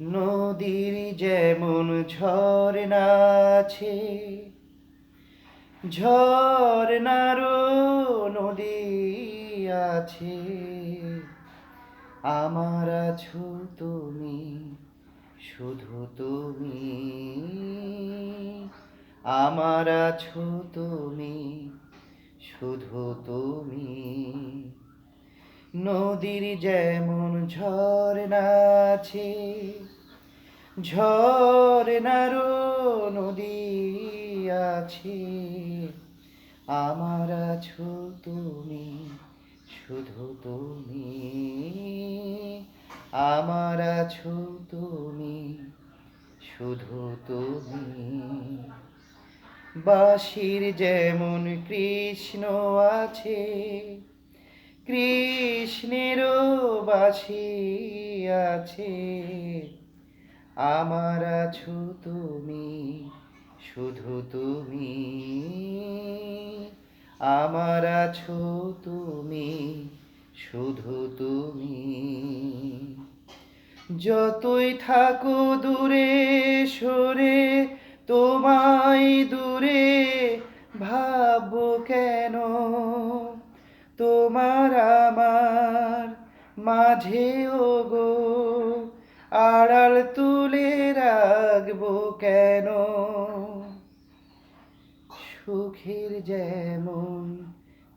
নদীর যেমন ঝর্ণা আছে, ঝর্ণারও নদী আছে। আমার আছো তুমি, শুধু তুমি। আমার আছো তুমি, শুধু তুমি। নদীর যেমন ঝর্ণা আছে, ঝর্ণারও নদী আছে। আমার আছো তুমি, শুধু তুমি। আমার আছো তুমি, শুধু তুমি। বাঁশির যেমন কৃষ্ণ আছে কৃষ্ণেরও বাসি আছে। আমার আছো তুমি, শুধু তুমি। আমার আছো তুমি, শুধু তুমি। যতই থাকো দূরে, সরে, তোমায় দূরে ভাববো কেন? তোমার আমার মাঝে ও গো আড়াল তুলে রাখব কেন? সুখের যেমন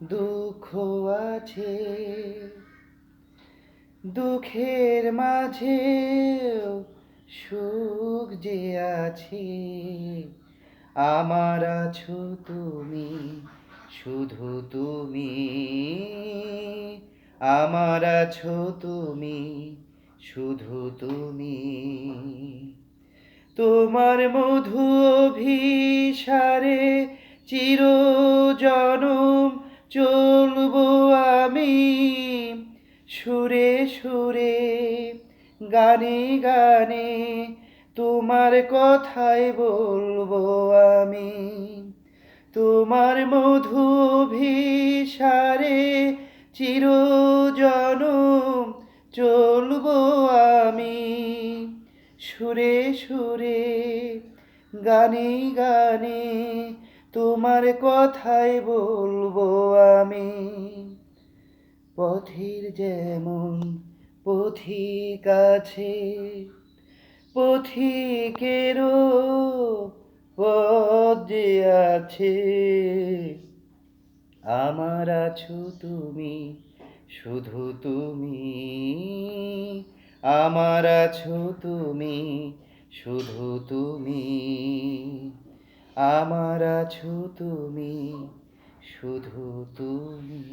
দুঃখ আছে, দুঃখের মাঝে সুখ যে আছে, আমার আছো তুমি শুধু তুমি, আমার আছো তুমি, শুধু তুমি। তোমার মধু অভিসারে চির জনম চলবো আমি। সুরে সুরে, গানে গানে তোমার কথাই বলব আমি। তোমার মধু ভিসারে চির চলব আমি। সুরে সুরে, গানে গানে তোমার কথাই বলব আমি। পথির যেমন পথিক আছে, পথিকেরও পথ যে আছে আমার আছো তুমি, শুধু তুমি। আমার আছো তুমি, শুধু তুমি। আমার আছো তুমি, শুধু তুমি।